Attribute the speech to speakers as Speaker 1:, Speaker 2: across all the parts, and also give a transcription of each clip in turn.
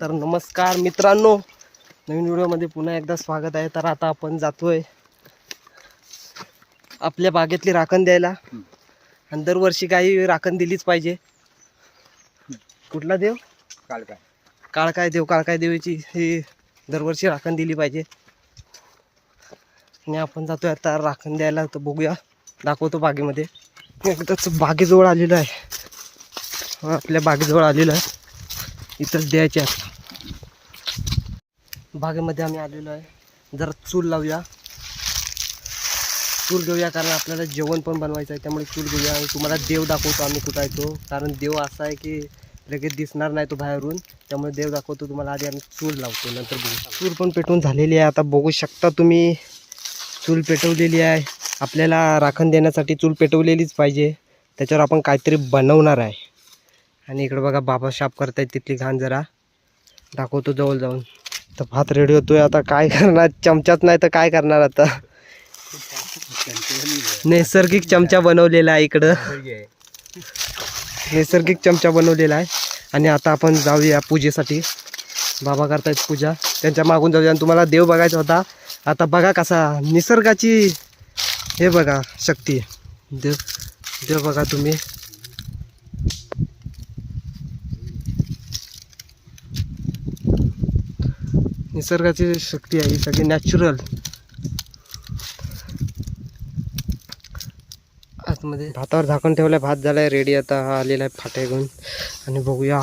Speaker 1: तर नमस्कार मित्रांनो नवीन व्हिडिओमध्ये पुन्हा एकदा स्वागत आहे. तर आता आपण जातोय आपल्या बागेतली राखण द्यायला. आणि दरवर्षी काही राखण दिलीच पाहिजे. कुठला देव?
Speaker 2: काल काय
Speaker 1: काळकाय देव काळकाय देवीची ही दरवर्षी राखण दिली पाहिजे. आणि आपण जातोय आता राखण द्यायला तर बघूया. दाखवतो बागेमध्ये. एकदाच बागेजवळ आलेलो आहे. आपल्या बागेजवळ आलेलो आहे. इथंच द्यायचे आहे बागेमध्ये आम्ही आलेलो आहे. जरा चूल लावूया. चूल घेऊया कारण आपल्याला जेवण पण बनवायचं आहे. त्यामुळे चूल घेऊया आणि तुम्हाला देव दाखवतो आम्ही कुठं आहे तो. कारण देव असा आहे की लगेच दिसणार नाही तो बाहेरून. त्यामुळे देव दाखवतो तुम्हाला आधी आम्ही चूल लावतो नंतर बघू. चूल पण पेटवून झालेली आहे. आता बघू शकता तुम्ही चूल पेटवलेली आहे. आपल्याला राखण देण्यासाठी चूल पेटवलेलीच पाहिजे. त्याच्यावर आपण काहीतरी बनवणार आहे. आणि इकडं बघा बाबा शाप करतायत तिथली घाण जरा. दाखवतो जवळ जाऊन. तर भात रेडी होतोय आता. काय करणार? चमचाच नाही तर काय करणार आता? नैसर्गिक चमचा बनवलेला आहे इकडं. नैसर्गिक चमचा बनवलेला आहे. आणि आता आपण जाऊया पूजेसाठी. बाबा करतायत पूजा. त्यांच्या मागून जाऊया. आणि तुम्हाला देव बघायचा होता. आता बघा कसा निसर्गाची हे बघा शक्ती देव देव बघा तुम्ही. निसर्गाची शक्ती आहे ही सगळी नॅचरल आतमध्ये भातावर झाकण ठेवलंय भात झालाय रेडी आता हा आलेला आहे फाटे घेऊन. आणि बघूया.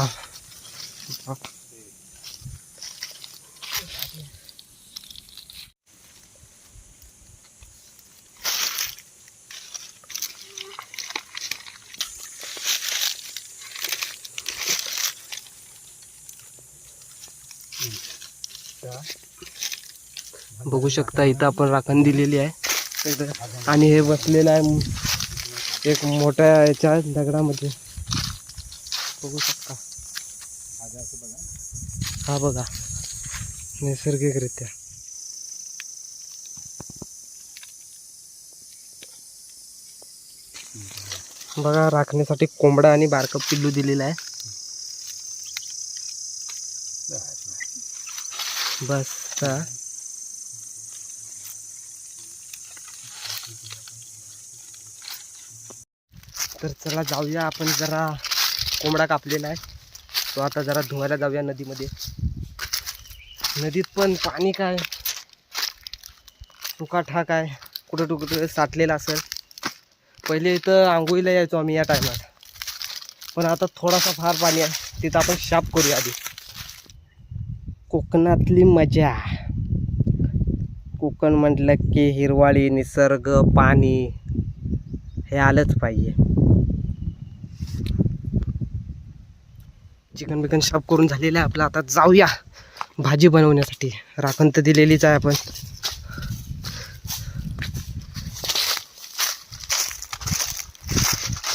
Speaker 1: बघू शकता इथं आपण राखण दिलेली आहे. आणि हे बसलेलं आहे एक मोठ्या याच्या दगडामध्ये. बघू शकता. हा बघा नैसर्गिकरित्या. बघा राखण्यासाठी कोंबडा आणि बारकं पिल्लू दिलेलं आहे. बस तर चला जाऊया आपण जरा कोंबडा कापलेला आहे. तो आता जरा धुवायला जाऊया नदीमध्ये. नदीत पण पाणी काय? सुकाठाक आहे. कुठं कुठं साठलेला असेल. पहिले इथं आंघोळीला यायचो आम्ही या टायमात पण आता थोडासा फार पाणी आहे. तिथं आपण शाप करूया आधी. कोकणातली मजा. कोकण म्हटलं की हिरवाळी निसर्ग पाणी हे आलंच पाहिजे. चिकन बिकन शाप करून झालेलं आहे आपलं. आता जाऊया भाजी बनवण्यासाठी. राखण तर दिलेलीच आहे आपण.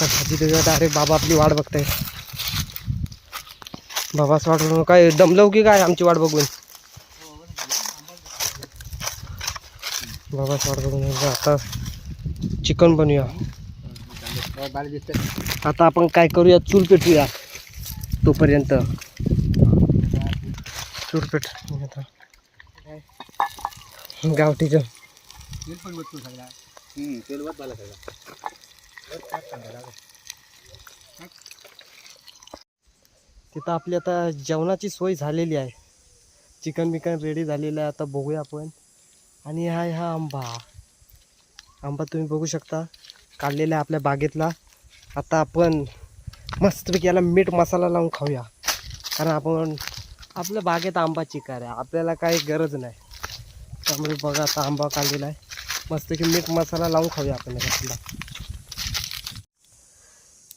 Speaker 1: भाजी देऊया. डायरेक्ट बाबा आपली वाट बघताय. बाबाच वाट बघून काय दमलव की काय आमची वाट बघून? बाबाच वाट बघून आता चिकन बनवूया आता आपण काय करूया? चूल पेटूया तोपर्यंत. चूल पेट आता गावठीचं तिथं आपली आता जेवणाची सोय झालेली आहे. चिकन बिकन रेडी झालेलं आहे. आता बघूया आपण. आणि हा हा आंबा. आंबा तुम्ही बघू शकता. काढलेला आहे आपल्या बागेतला. आता आपण मस्तपैकी याला मीठ मसाला लावून खाऊया. कारण आपण आपल्या बागेत आंबा चिकार आहे. आपल्याला काही गरज नाही. त्यामुळे बघा आता आंबा काढलेला आहे. मस्तपैकी मीठ मसाला लावून खाऊया आपण याला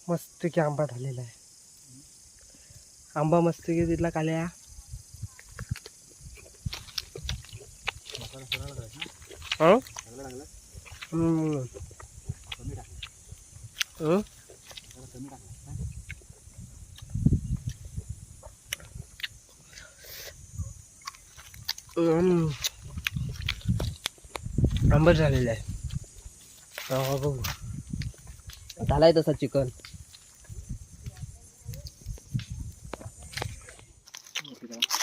Speaker 1: मस्तपैकी आंबा झालेला आहे. आंबा मस्तपैकी तिथला काल्या. आंबट झालेलं आहे. हा, बघू. झालाय तसा चिकन.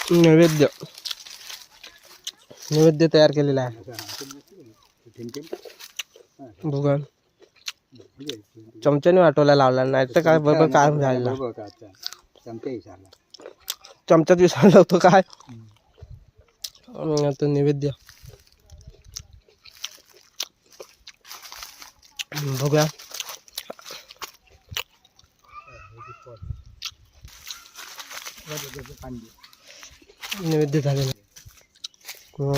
Speaker 1: नैवेद्य. नैवेद्य तयार केलेला आहे. भुगन चमच्याने वाटवला लावला नाही तर काय बरोबर काय झालेला. चमच्यात विसरला होतो काय? अं, आता नैवेद्य. बघूया नैवेद्य झालेला हो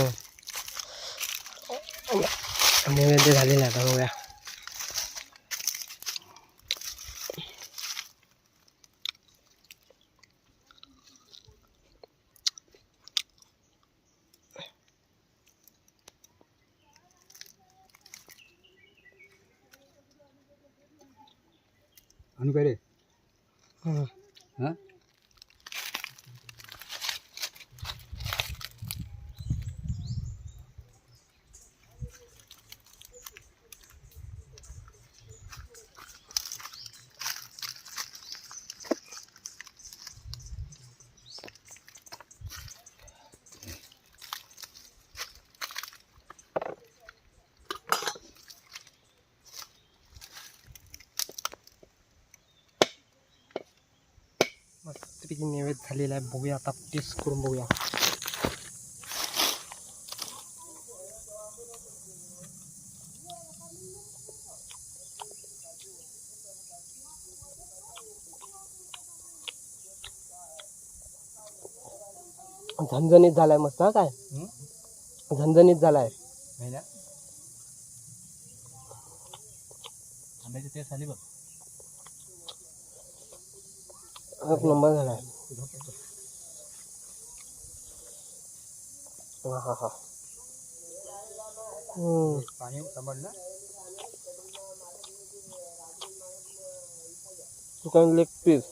Speaker 1: नैवेद्य झालेला आता बघूया
Speaker 2: आणू काय रे
Speaker 1: हं.
Speaker 2: हा
Speaker 1: मस्तपैकी नैवेद्य झालेला आहे. बघूया आता टेस्ट करून बघूया. झणझणीत झालाय मस्त काय? झणझणीत झालाय.
Speaker 2: आंब्याची टेस्ट आली बघ.
Speaker 1: एक नंबर झालाय हा हा हा.
Speaker 2: पाणी समजलं
Speaker 1: चिकन लेग पीस.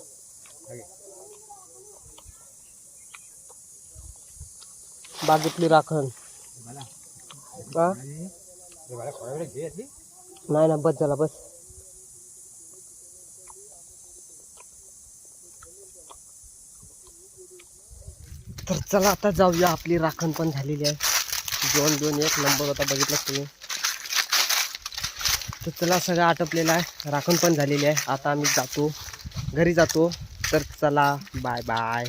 Speaker 1: बागेतली राखण. का. नाही ना बस झाला बस. चला आता जाऊया. आपली राखण पण झालेली आहे. दोन दोन एक नंबर होता बघितलं तुम्ही. तर चला सगळं आटपलेलं आहे. राखण पण झालेली आहे. आता आम्ही जातो. घरी जातो. तर चला बाय बाय